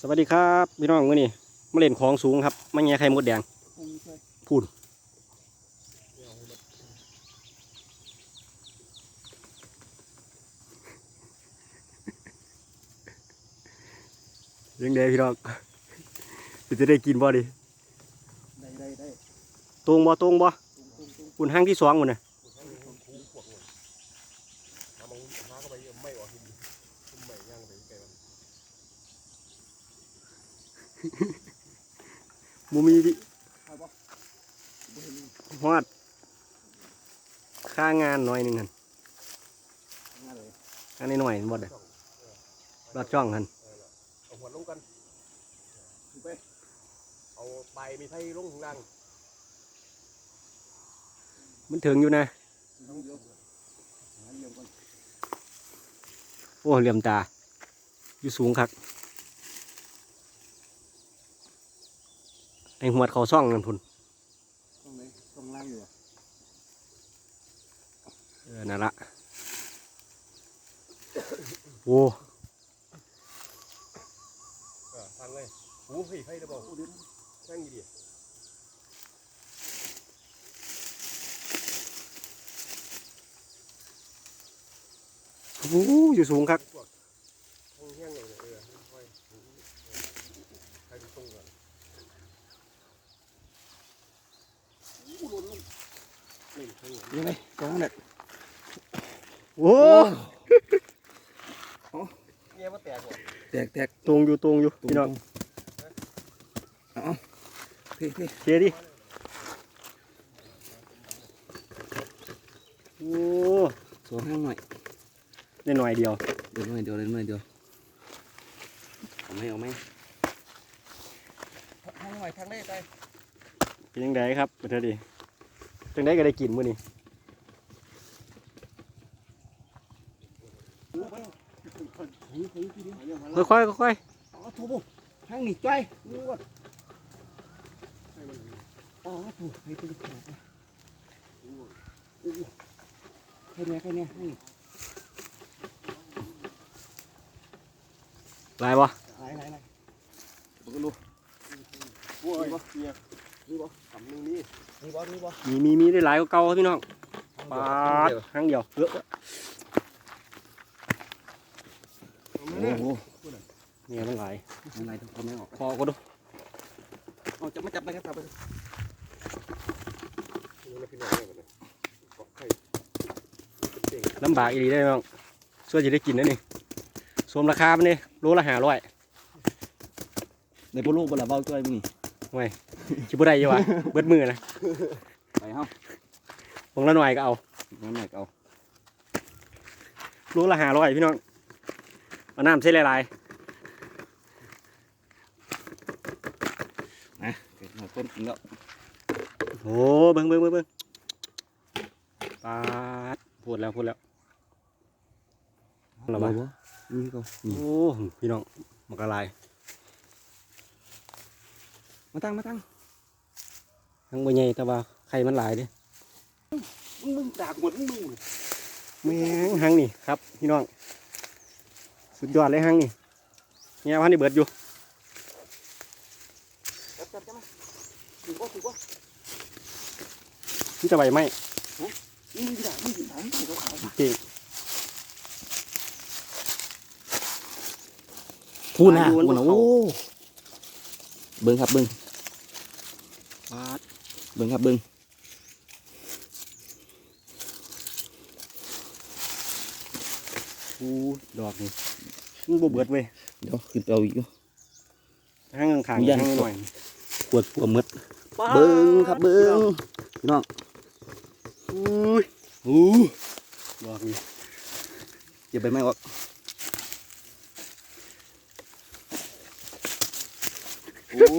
สวัสดีครับพี่น้องมื่อนี้มาเล่นของสูงครับมาแง่ไข่มดแดงพูดเรื่องเดพี่น้องจะได้กินบ่ดิได้ได้ได้ตรงบ่ตรงบ่ตุ้งตุ้งตุ้งคุณห้างที่สองหมดน่ะ หามังหาเข้าไปไม่ออกทีทุ่มไม่ย่างไปไกล มันมูมีวิเอาปะบ่เห็นฮอด ค่างานหน่อยหนึ่งหันงานเลยอันนี้หน่อยหมดเลยรัดช่องหันเอาหัวลงกันถูกไปเอาใบมีไทยลงข้างล่างมันถึงอยู่นะน้องเดียวหาเดียวก่อนโอ้เหลี่ยมตา อยู่สูงคัก ไอหัวเขาซ่องนั่นพุ่นต้องไหนต้องล่างอยู่อะเออนั่นละโอ้เออทางเลยหูเฮ้ยไทยได้บอกโอ้เดี๋ยวนะแม่งดีโหอยู่สูงคักทางแห้งเลยเออค่อยใครดูตรงกัน อู้หล่นลง นี่ทาง ยังไงกองเนี่ยโอ้เงี้ยว่าแตกหมดแตกแตกตรงอยู่ตรงอยู่พี่น้องเอาเท่เท่เชียร์ดิโอ้สองห้างหน่อยได้หน่อยเดียวเดี๋ยวหน่อยเดียวเดี๋ยวหน่อยเดียวเอาไหมเอาไหมห้างหน่อยทางได้ไปเป็นยังไงครับเดี๋ยวดิจังได้ก็ได้กินมื้อนี้ ค่อยๆค่อยอ๋อถูกห้างหนีจ้อยนี่วะอ๋อถูกให้ตัวขาดแค่เนี้ยแค่เนี้ยให้ๆลายบ่ไหนไหนไหนผมก็รู้โอ้ยเนี่ยนี่บ่สำนึงนี่นี่บอนี่บอมีมีมีได้หลายกว่าเก่าครับพี่น้องปาดครั้งเดียวเออโอ้ โหเนี่ยมันหลายข้างในต้องทำไม่ออกพอก็ดูเอาจะมาจับไปครับจับไปนี่นะพี่น้องเนี่ยกันเกาะไข่เก่งลำบากอีหลีได้อพี่น้องส่วนจะได้กินนะนี่สวมราคามันนี่โลละห้าร้อยในพวกลูกบลาเบ้าจ้อยมึงนี่ชิบุได้อยี่วะเบิดมือนะไปเฮ้าผมละหน่อยก็เอาน้ำหนักเอาโลละห้าร้อยพี่น้อง เอาน้ำใส่หลายนะเกิดมาต้นกินแล้วๆโอ้เบิ่งเบิ่งเบิ่งเบิ่งปาดพูดแล้วพูดแล้วระวังนี่ก็โอ้พี่น้องมันก็ลายมาตั้งมาตั้งทั้งใบใหญ่แต่ว่าไข่มันหลายเด้มึงมึงดากหมดมึงมึงแม่งหังนี่ครับพี่น้อง สุดยอดเลยหังนี่เนี่ยพันนี่เบิดอยู่จับจับจับมาถือว่าถือว่านี่จะใบไหมนี่มึงดากมึงดากมึงขาวจริงพูดนะพูดนะโอ้เบิ้งครับเบิ้งปาดเบิ้งครับเบิ้งกูดอกนี่ มันบ่เบิดเว้ยเดี๋ยวขึ้นไปเอาอีกอยู่หังข้างมีๆยัหังงหน่อยปวดปวดมืดเบิ้งครับเบิ้งพี่น้องอุ้ยอู้ดอกนี่เก็บใบไม้ออกโอ้โ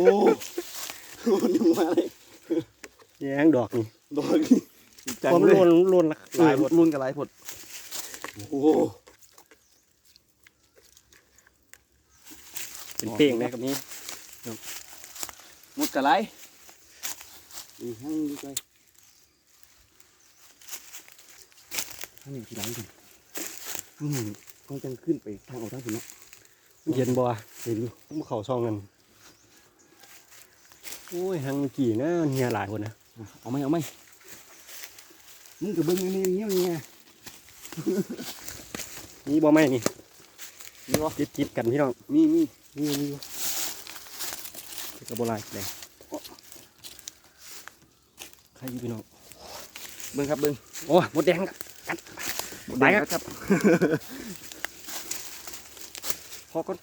หนี่มาเลยแย่งดอกนี่โดนจังความเลยโลนโลนละหลาลายยหหมมดดรุ่นกับหลายผดโอ้โห เป็นเป้งนะกับนี้หมดกับหลายนี่ห้างนี่ไปห้างนี่ที่หลังถึงอืมต้องจังขึ้นไปทางออกทางถึงเนาะเย็นบ่เห็นอยู่มันเข่าซองกันโอ้ยหังเมื่อกี้นะเฮียหลายคนนะเอาไหมเอาไหมมึงกับเบิ้งอันนี่เงี้ยเงี้ยนี่บ่ไม่นี่นี่วะจิบจิบกันพี่น้องมีมี นี่นี่อยู่กระโบราณเลยใครอยู่พี่น้องเบิ้งครับเบิ้งโอ้ยหมดแดงกัดไปครับครับพอก่อน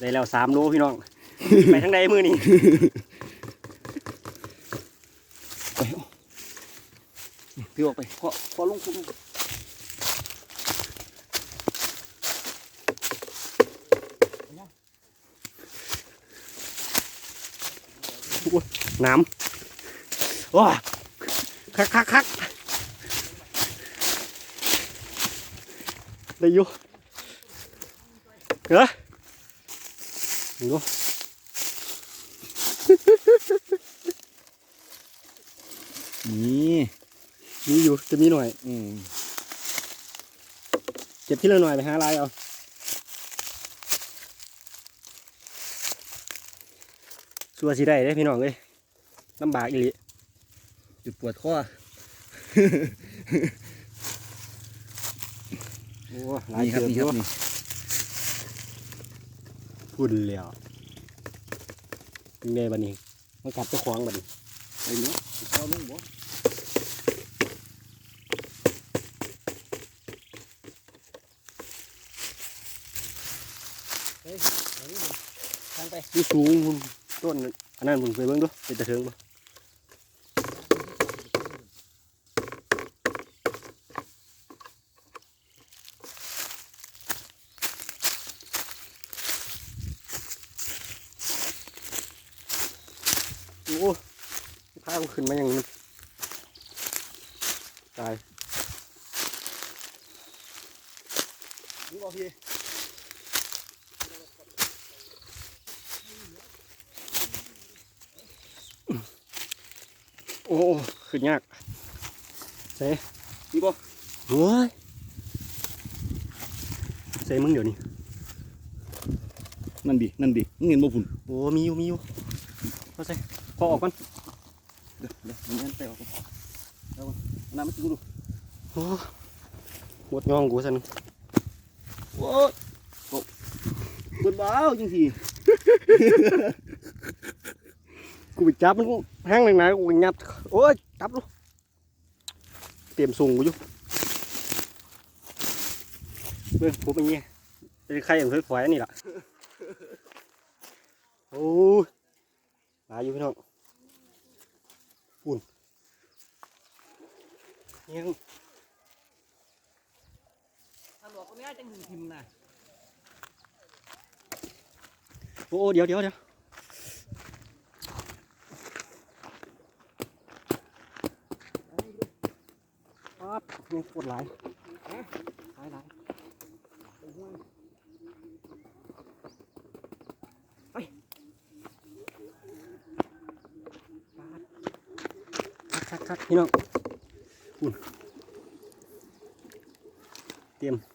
ได้แล้วสามโลพี่น้อง ไปทางใดมือนี่ไปเอาพี่ออกไปขอขอลงคุณ น้ำว้าคักคักคักได้อยู่เหรอดูนี่มีอยู่จะมีหน่อย อืมเก็บที่ละหน่อยไปหาลายเอา สัวสิได้ได้อพี่น้องเลยลำบากอีหลีจุดปวดข้อโอ้หลายนี่ครับเกือบนี่อครับยู่นี่พุ่นแล้วเป็นไงบัดนี้มากัดเจ้าของบัดนี้ไปเนาะขอลงบ่ทางไปดูสูงพุ่น ต้นอันนั้นพุ่นไปเบิ่งดูเป็นตะเทิงบ่โอ้พามขึ้นมาอย่างนี้ตายนี่บ่พี่ อ้ขึ้นยากเซ่นี่บ่โอ้ยเซ่มึงเดี๋ยวนี้นั่นดินั่นดิมึงเห็นบ่พุ่นโอ้มีอยู่มีอยู่พอเซ่พอออกก่อนเดี๋ยวเดี๋ยวมันยันไปออกก่อนแล้วก่อนเอาน้ำมากินกูดูโอ้หมดยองกูสันโอ้ยโอ้เบิดบ้าวจังสิ กูไปจับมันแห้งเลยนะกูงัดโอ้ยจับลูกเตรียมส่งกูอยู่เบิ่งผมเป็นไงเป็นใครอย่างเคยฝอยอันนี่ล่ะโอ้ยหลายอยู่พี่น้องปุ่นยังถ้าหลอกก็ไม่ได้จังถึงทิมนะโอ้เดี๋ยวเดี๋ยวเดี๋ยว ปั๊บยังปวดหลายหลายหลายไปคักคักคักพี่น้องเตรียม